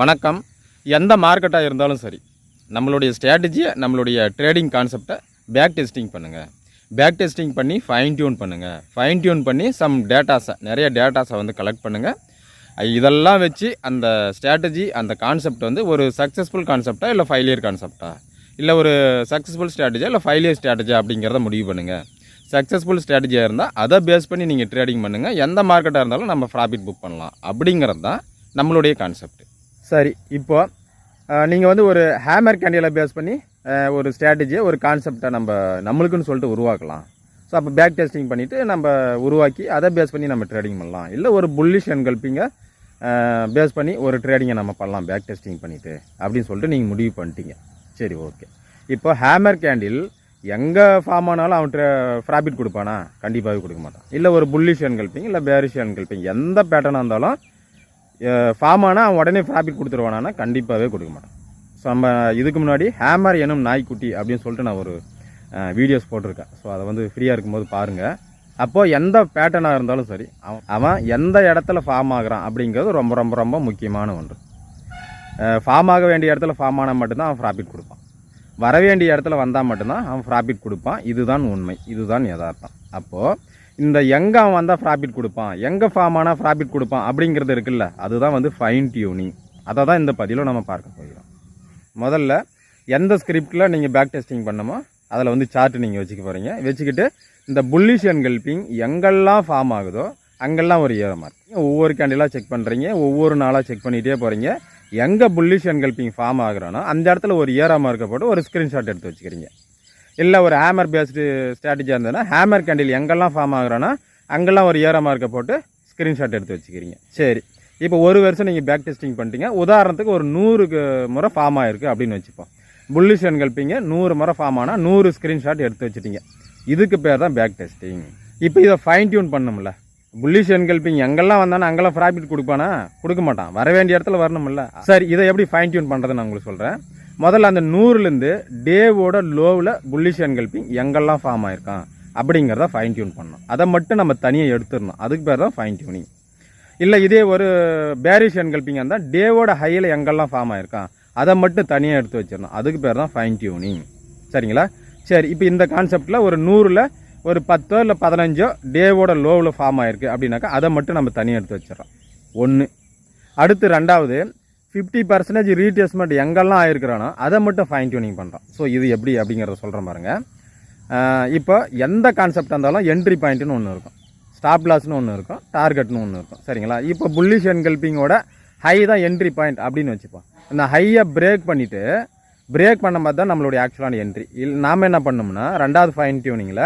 வணக்கம். எந்த மார்க்கெட்டாக இருந்தாலும் சரி நம்மளுடைய ஸ்ட்ராட்டஜியை நம்மளுடைய ட்ரேடிங் கான்செப்டை பேக் டெஸ்டிங் பண்ணுங்கள் பேக் டெஸ்டிங் பண்ணி ஃபைன் டியூன் பண்ணுங்கள் ஃபைன் டியூன் பண்ணி சம் டேட்டாஸை நிறைய டேட்டாஸை வந்து கலெக்ட் பண்ணுங்கள் இதெல்லாம் வச்சு அந்த ஸ்ட்ராட்டஜி அந்த கான்செப்ட் வந்து ஒரு சக்ஸஸ்ஃபுல் கான்செப்டா இல்லை ஃபைலியர் கான்செப்டா இல்லை ஒரு சக்ஸஸ்ஃபுல் ஸ்ட்ராட்டஜியா இல்லை ஃபைலியர் ஸ்ட்ராட்டஜியா அப்படிங்கிறத முடிவு பண்ணுங்கள் சக்ஸஸ்ஃபுல் ஸ்ட்ராட்டஜியாக இருந்தால் அதை பேஸ் பண்ணி நீங்கள் ட்ரேடிங் பண்ணுங்கள் எந்த மார்க்கெட்டாக இருந்தாலும் நம்ம ப்ராஃபிட் புக் பண்ணலாம். அப்படிங்கிறது தான் நம்மளுடைய கான்செப்ட் சரி இப்போது நீங்கள் வந்து ஒரு ஹேமர் கேண்டியில் பேஸ் பண்ணி ஒரு ஸ்ட்ராட்டஜியை ஒரு கான்செப்டை நம்ம நம்மளுக்குன்னு சொல்லிட்டு உருவாக்கலாம். ஸோ அப்போ பேக் டெஸ்டிங் பண்ணிவிட்டு நம்ம உருவாக்கி அதை பேஸ் பண்ணி நம்ம ட்ரேடிங் பண்ணலாம். இல்லை ஒரு புல்லிஷ் என்கல்பிங்க பேஸ் பண்ணி ஒரு ட்ரேடிங்கை நம்ம பண்ணலாம் பேக் டெஸ்டிங் பண்ணிவிட்டு அப்படின்னு சொல்லிட்டு நீங்கள் முடிவு பண்ணிட்டீங்க. சரி ஓகே இப்போ ஹேமர் கேண்டில் எங்கே ஃபார்ம் ஆனாலும் அவன் ப்ராஃபிட் கொடுப்பானா? கண்டிப்பாகவே கொடுக்க மாட்டான். இல்லை ஒரு புல்லிஷ் என்கல்பிங் இல்லை பேரிஷ் என்கல்பிங் எந்த பேட்டர்னாக இருந்தாலும் ஃபார்ம் ஆனால் அவன் உடனே ப்ராஃபிட் கொடுத்துருவானா கண்டிப்பாகவே கொடுக்க மாட்டான். ஸோ நம்ம இதுக்கு முன்னாடி ஹேமர் எனும் நாய்க்குட்டி அப்படின்னு சொல்லிட்டு நான் ஒரு வீடியோஸ் போட்டிருக்கேன். ஸோ அதை வந்து ஃப்ரீயாக இருக்கும்போது பாருங்கள் அப்போது எந்த பேட்டர்னாக இருந்தாலும் சரி அவன் அவன் எந்த இடத்துல ஃபார்ம் ஆகுறான் அப்படிங்கிறது ரொம்ப ரொம்ப ரொம்ப முக்கியமான ஒன்று. ஃபார்ம் ஆக வேண்டிய இடத்துல ஃபார்ம் ஆனால் மட்டும்தான் அவன் ப்ராஃபிட் கொடுப்பான். வர வேண்டிய இடத்துல வந்தால் மட்டும்தான் அவன் ப்ராஃபிட் கொடுப்பான். இதுதான் உண்மை. இதுதான் யதார்த்தம். அப்போது இந்த எங்கே அவன் வந்தால் ப்ராஃபிட் கொடுப்பான்? எங்கே ஃபார்ம் ஆனால் ப்ராஃபிட் கொடுப்பான்? அப்படிங்கிறது இருக்குல்ல. அதுதான் வந்து ஃபைன் டியூனிங் அதை தான் இந்த பதிவில் நம்ம பார்க்க போகிறோம். முதல்ல எந்த ஸ்கிரிப்டில் நீங்கள் பேக் டெஸ்டிங் பண்ணமோ அதில் வந்து சார்ட் நீங்கள் வச்சுக்க போகிறீங்க வச்சுக்கிட்டு இந்த புல்லிஷ் கல்பிங் எங்கெல்லாம் ஃபார்ம் ஆகுதோ அங்கெல்லாம் ஒரு ஏற மார்க் ஒவ்வொரு கேண்டிலாக செக் பண்ணுறீங்க ஒவ்வொரு நாளாக செக் பண்ணிகிட்டே போகிறீங்க எங்கே புல்லிஷ் கல்பிங் ஃபார்ம் ஆகுறானோ அந்த இடத்துல ஒரு ஏரா மார்க்கை போட்டு ஒரு ஸ்க்ரீன்ஷாட் எடுத்து வச்சுக்கிறீங்க. இல்லை ஒரு ஹேமர் பேஸ்டு ஸ்ட்ராட்டஜியாக இருந்ததுன்னா ஹேமர் கேண்டில் எங்கெல்லாம் ஃபார்ம் ஆகுறோன்னா அங்கெல்லாம் ஒரு ஏற மார்க்கை போட்டு ஸ்க்ரீன்ஷாட் எடுத்து வச்சுக்கிறீங்க. சரி. இப்போ ஒரு வருஷம் நீங்கள் பேக் டெஸ்டிங் பண்ணிட்டீங்க. உதாரணத்துக்கு ஒரு நூறுக்கு முறை ஃபார்ம் ஆயிருக்கு அப்படின்னு வச்சுப்போம். புல்லிஷ் அண்ட் நூறு முறை ஃபார்ம் ஆனால் நூறு ஸ்க்ரீன்ஷாட் எடுத்து வச்சுட்டீங்க. இதுக்கு பேர் தான் பேக் டெஸ்டிங் இப்போ இதை ஃபைன் டியூன் பண்ணும்ல புல்லிஷ் அண்ட் கல்பிங் எங்கெல்லாம் வந்தானே அங்கெல்லாம் ப்ராஃபிட் கொடுப்பானா? கொடுக்க மாட்டான். வர வேண்டிய இடத்துல வரணும்ல. சரி இதை எப்படி ஃபைன் டியூன் பண்ணுறதுன்னு நான் உங்களுக்கு சொல்கிறேன் முதல்ல அந்த நூறுலேருந்து டேவோட லோவில் புல்லிஷ் அண்ட் கல்பிங் எங்கெல்லாம் ஃபார்ம் ஆயிருக்கான் அப்படிங்கிறத ஃபைன் டியூன் பண்ணணும். அதை மட்டும் நம்ம தனியாக எடுத்துடணும். அதுக்கு பேர் தான் ஃபைன் டியூனிங் இல்லை இதே ஒரு பேரிஷ் அண்ட் இருந்தால் டேவோட ஹையில் எங்கெல்லாம் ஃபார்ம் ஆயிருக்கான் அதை மட்டும் தனியாக எடுத்து வச்சிடணும். அதுக்கு பேர் தான் ஃபைன் டியூனிங் சரிங்களா? சரி இப்போ இந்த கான்செப்டில் ஒரு நூறில் ஒரு பத்தோ இல்லை பதினஞ்சோ டேவோட லோவில் ஃபார்ம் ஆயிருக்கு அப்படின்னாக்கா அதை மட்டும் நம்ம தனியாக எடுத்து வச்சிடறோம். ஒன்று அடுத்து ரெண்டாவது ஃபிஃப்டி பர்சன்டேஜ் ரீடெஸ்ட்மெண்ட் எங்கெல்லாம் ஆயிருக்கிறானோ அதை மட்டும் ஃபைன் டியூனிங் பண்ணுறோம் ஸோ இது எப்படி அப்படிங்கிறத சொல்கிறேன் பாருங்க. இப்போ எந்த கான்செப்டாக இருந்தாலும் என்ட்ரி பாயிண்ட்னு ஒன்று இருக்கும். ஸ்டாப் லாஸ்னு ஒன்று இருக்கும். டார்கெட்னு ஒன்று இருக்கும். சரிங்களா? இப்போ புல்லிஷ் என்கல்பிங்கோட ஹை தான் என்ட்ரி பாயிண்ட் அப்படின்னு வச்சுப்போம். இந்த ஹையை பிரேக் பண்ணிவிட்டு பிரேக் பண்ண மாதிரி தான் நம்மளுடைய ஆக்சுவலான என்ட்ரி இல் நாம் என்ன பண்ணோம்னா ரெண்டாவது ஃபைன் டியூனிங்கில்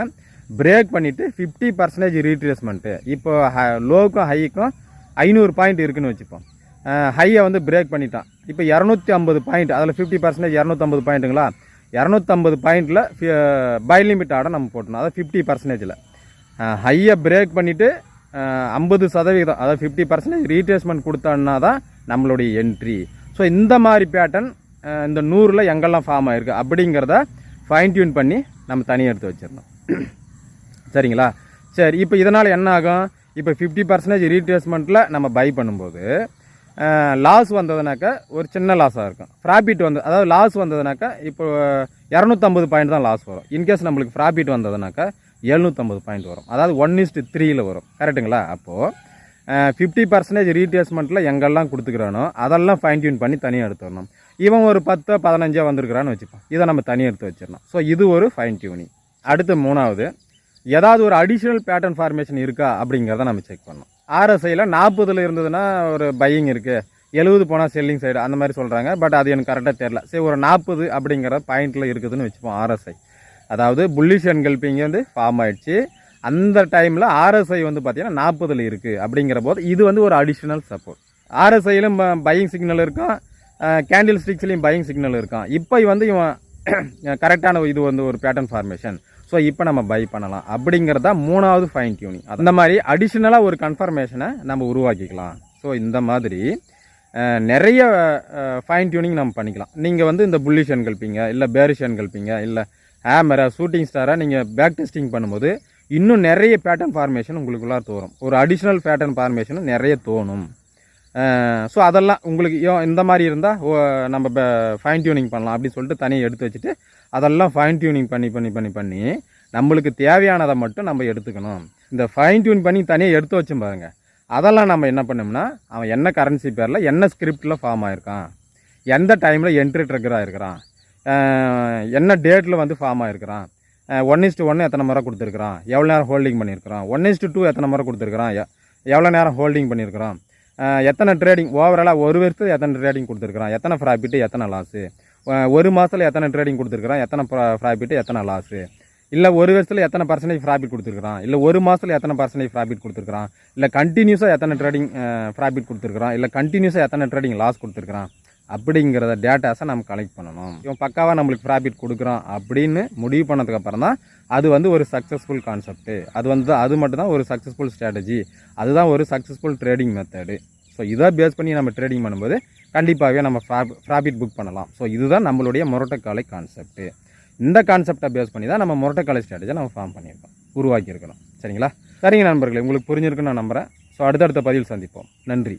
பிரேக் பண்ணிவிட்டு ஃபிஃப்டி பர்சன்டேஜ் ரீட்ரேஸ்மெண்ட்டு இப்போ லோவுக்கும் ஹைக்கும் ஐநூறு பாயிண்ட் இருக்குன்னு வச்சுப்போம். ஹையை வந்து பிரேக் பண்ணிட்டான். இப்போ இரநூத்தி ஐம்பது பாயிண்ட் அதில் ஃபிஃப்டி பர்சன்டேஜ் இரநூத்தம்பது பாயிண்ட்டுங்களா இரநூத்தம்பது பாயிண்டில் பை லிமிட் ஆட நம்ம போட்டணும். அதாவது ஃபிஃப்டி பர்சன்டேஜில் ஹையை பிரேக் பண்ணிவிட்டு ஐம்பது சதவீதம் அதாவது ஃபிஃப்டி பர்சன்டேஜ் ரீட்ரேஸ்மெண்ட் கொடுத்தோன்னா தான் நம்மளுடைய என்ட்ரி ஸோ இந்த மாதிரி பேட்டர்ன் இந்த நூறில் எங்கெல்லாம் ஃபார்ம் ஆயிருக்கு அப்படிங்கிறத ஃபைன் டியூன் பண்ணி நம்ம தனியாக எடுத்து வச்சிடணும். சரிங்களா? சரி இப்போ இதனால் என்ன ஆகும்? இப்போ ஃபிஃப்டி பர்சன்டேஜ் ரீட்ரேஸ்மெண்ட்டில் நம்ம பை பண்ணும்போது லாஸ் வந்ததுனாக்கா ஒரு சின்ன லாஸாக இருக்கும். ப்ராஃபிட் வந்து அதாவது லாஸ் வந்ததுனாக்கா இப்போ இரநூத்தம்பது பாயிண்ட் தான் லாஸ் வரும். இன்கேஸ் நம்மளுக்கு ப்ராஃபிட் வந்ததுனாக்கா எழுநூற்றம்பது பாயிண்ட் வரும். அதாவது ஒன் இஸ்ட் த்ரீயில் வரும். கரெக்டுங்களா அப்போது ஃபிஃப்டி பர்சன்டேஜ் ரீட்ரேஸ்மெண்ட்டில் எங்கெல்லாம் கொடுத்துக்கிறானோ அதெல்லாம் ஃபைன் டியூன் பண்ணி தனியாக எடுத்துடணும். இவன் ஒரு பத்தோ பதினஞ்சோ வந்திருக்கிறான்னு வச்சுப்போம். இதை நம்ம தனியாக எடுத்து வச்சிடணும். ஸோ இது ஒரு ஃபைன் டியூனிங் அடுத்து மூணாவது ஏதாவது ஒரு அடிஷ்னல் பேட்டர்ன் ஃபார்மேஷன் இருக்கா அப்படிங்கிறத நம்ம செக் பண்ணணும். ஆர்எஸ்ஐயில் நாற்பதில் இருந்ததுன்னா ஒரு பையிங் இருக்குது எழுபது போனால் செல்லிங் சைடு அந்த மாதிரி சொல்கிறாங்க பட் அது எனக்கு கரெக்டாக தெரில சரி ஒரு நாற்பது அப்படிங்கிற பாயிண்டில் இருக்குதுன்னு வச்சுப்போம் ஆர்எஸ்ஐ. அதாவது புல்லிஷ் என்கல்பி இங்கே வந்து ஃபார்ம் ஆயிடுச்சு. அந்த டைமில் ஆர்எஸ்ஐ வந்து பார்த்திங்கன்னா நாற்பதில் இருக்குது அப்படிங்கிற போது இது வந்து ஒரு அடிஷ்னல் சப்போர்ட் ஆர்எஸ்ஐயிலும் பையிங் சிக்னல் இருக்கும். கேண்டில் ஸ்டிக்ஸ்லேயும் பையிங் சிக்னல் இருக்கும். இப்போ வந்து இவன் கரெக்டான இது வந்து ஒரு பேட்டர்ன் ஃபார்மேஷன் ஸோ இப்போ நம்ம பை பண்ணலாம். அப்படிங்கிறது தான் மூணாவது ஃபைன் டியூனிங் அந்த மாதிரி அடிஷ்னலாக ஒரு கன்ஃபர்மேஷனை நம்ம உருவாக்கிக்கலாம். ஸோ இந்த மாதிரி நிறைய ஃபைன் டியூனிங் நம்ம பண்ணிக்கலாம். நீங்கள் வந்து இந்த புல்லிஷன் கல்பிங்க இல்லை பேரிஷன் கல்பிங்க இல்லை ஹேமரை ஷூட்டிங் ஸ்டாரை நீங்கள் பேக் டெஸ்டிங் பண்ணும்போது இன்னும் நிறைய பேட்டர்ன் ஃபார்மேஷன் உங்களுக்குள்ளார தோறும். ஒரு அடிஷ்னல் பேட்டர்ன் ஃபார்மேஷனும் நிறைய தோணும். ஸோ அதெல்லாம் உங்களுக்கு யோ- இந்த மாதிரி இருந்தால் நம்ம ஃபைன் டியூனிங் பண்ணலாம் அப்படின்னு சொல்லிட்டு தனியாக எடுத்து வச்சுட்டு அதெல்லாம் ஃபைன் டியூனிங் பண்ணி பண்ணி பண்ணி பண்ணி நம்மளுக்கு தேவையானதை மட்டும் நம்ம எடுத்துக்கணும். இந்த ஃபைன் டியூன் பண்ணி தனியாக எடுத்து வச்சோம் பாருங்க. அதெல்லாம் நம்ம என்ன பண்ணோம்னா அவன் என்ன கரன்சி பேரில் என்ன ஸ்கிரிப்டில் ஃபார்ம் ஆயிருக்கான். எந்த டைமில் என்ட்ரி ட்ரக்கராக இருக்கிறான் என்ன டேட்டில் வந்து ஃபார்ம் ஆயிருக்கிறான். ஒன் இஸ்ட்டு ஒன்று எத்தனை முறை கொடுத்துருக்குறான். எவ்வளோ நேரம் ஹோல்டிங் பண்ணியிருக்கிறான். ஒன் இஸ்ட்டு டூ எத்தனை முறை கொடுத்துருக்குறான். எவ்வளோ நேரம் ஹோல்டிங் பண்ணியிருக்கிறான். எத்தனை ட்ரேடிங் ஓவராலாக ஒரு வருஷத்துக்கு எத்தனை ட்ரேடிங் கொடுத்துருக்குறான்? எத்தனை ப்ராஃபிட்டு எத்தனை லாஸு ஒரு மாதத்தில் எத்தனை ட்ரேடிங் கொடுத்துருக்குறான்? எத்தனை ப்ராஃபிட்டு எத்தனை லாஸு இல்லை ஒரு வருஷத்தில் எத்தனை பர்சன்டேஜ் ப்ராஃபிட் கொடுத்துருக்குறான்? இல்லை ஒரு மாதத்தில் எத்தனை பர்சன்டேஜ் ப்ராஃபிட் கொடுத்துருக்குறான்? இல்லை கண்டினியூஸாக எத்தனை ட்ரேடிங் ப்ராஃபிட் கொடுத்துருக்குறான்? இல்லை கண்டினியூஸாக எத்தனை ட்ரேடிங் லாஸ் கொடுத்துருக்குறான்? அப்படிங்கிறத டேட்டாஸை நம்ம கலெக்ட் பண்ணணும். இவன் பக்காவாக நம்மளுக்கு ப்ராஃபிட் கொடுக்குறான் அப்படின்னு முடிவு பண்ணதுக்கப்புறம் தான் அது வந்து ஒரு சக்ஸஸ்ஃபுல் கான்செப்ட்டு அது வந்து அது மட்டும்தான் ஒரு சக்ஸஸ்ஃபுல் ஸ்ட்ராட்டஜி அதுதான் ஒரு சக்ஸஸ்ஃபுல் ட்ரேடிங் மெத்தடு ஸோ இதை பேஸ் பண்ணி நம்ம ட்ரேடிங் பண்ணும்போது கண்டிப்பாகவே நம்ம ப்ராஃபிட் புக் பண்ணலாம். ஸோ இதுதான் நம்மளுடைய முரட்டக்காலை கான்செப்ட் இந்த கான்செப்டை பேஸ் பண்ணி தான் நம்ம முரட்டக்காலை ஸ்ட்ராட்டஜியை நம்ம ஃபார்ம் பண்ணியிருக்கோம். உருவாக்கியிருக்கிறோம் சரிங்களா? சரிங்க நண்பர்களே உங்களுக்கு புரிஞ்சிருக்குன்னு நான் நம்புகிறேன் ஸோ அடுத்தடுத்த பதிவில் சந்திப்போம். நன்றி.